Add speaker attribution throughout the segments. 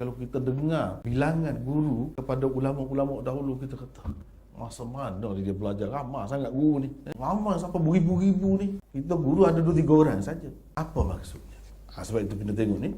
Speaker 1: Kalau kita dengar bilangan guru kepada ulama-ulama dahulu, kita kata, masa mana dia belajar ramai sangat guru ni. Ramai sampai beribu-ribu ni. Kita guru ada dua tiga orang saja. Apa maksudnya? Ha, sebab itu kita tengok ni.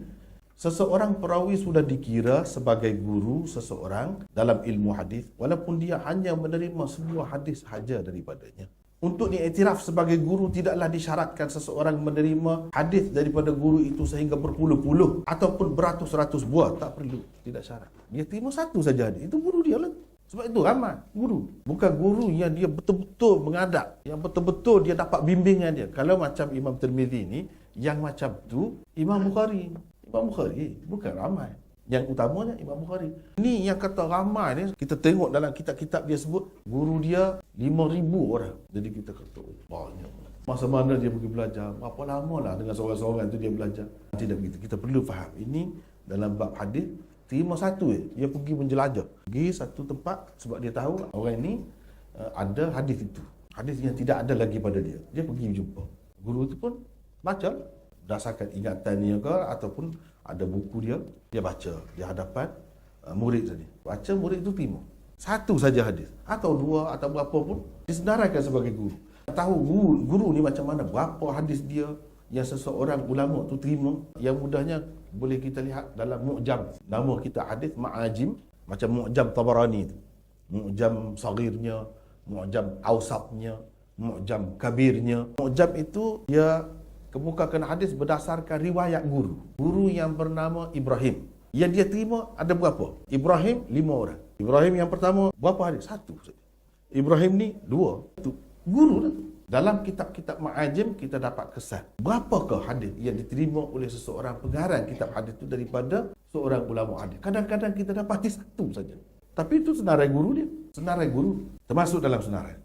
Speaker 1: Seseorang perawi sudah dikira sebagai guru seseorang dalam ilmu hadis walaupun dia hanya menerima sebuah hadis sahaja daripadanya. Untuk diiktiraf sebagai guru tidaklah disyaratkan seseorang menerima hadis daripada guru itu sehingga berpuluh-puluh ataupun beratus-ratus buah. Tak perlu, tidak syarat. Dia terima satu saja hadis. Itu guru dia lah. Sebab itu ramai guru. Bukan guru yang dia betul-betul mengadap. Yang betul-betul dia dapat bimbingan dia. Kalau macam Imam Tirmidhi ni, yang macam tu Imam Bukhari. Imam Bukhari bukan ramai. Yang utamanya Imam Bukhari. Ini yang kata ramai ni, kita tengok dalam kitab-kitab dia sebut, guru dia 5,000 orang. Jadi kita kata, oh, banyak. Masa mana dia pergi belajar? Berapa lama lah dengan seorang-seorang tu dia belajar? Tidak begitu. Kita perlu faham. Ini dalam bab hadis, terima satu je. Dia pergi menjelajah. Pergi satu tempat sebab dia tahu orang ini uh, ada hadis itu. Hadis yang tidak ada lagi pada dia. Dia pergi jumpa. Guru itu pun baca berdasarkan ingatannya ke ataupun ada buku dia dia baca di hadapan uh, murid tadi baca murid itu terima satu saja hadis. Atau dua atau berapa pun disenaraikan sebagai guru. Tahu guru, guru ni macam mana berapa hadis dia yang seseorang ulama tu terima. Yang mudahnya boleh kita lihat dalam mu'jam. Nama kita hadis ma'ajim macam mu'jam Tabarani tu. Mu'jam sagirnya mu'jam ausatnya mu'jam kabirnya. Mu'jam itu dia kemukakan hadis berdasarkan riwayat guru. Guru yang bernama Ibrahim. Yang dia terima ada berapa? Ibrahim lima orang. Ibrahim yang pertama berapa hadis? Satu. Ibrahim ni dua. Itu guru lah. Dalam kitab-kitab ma'ajim kita dapat kesan. Berapakah hadis yang diterima oleh seseorang pengarang kitab hadis itu daripada seorang ulama hadis? Kadang-kadang kita dapati satu saja. Tapi itu senarai guru dia. Senarai guru. Termasuk dalam senarai.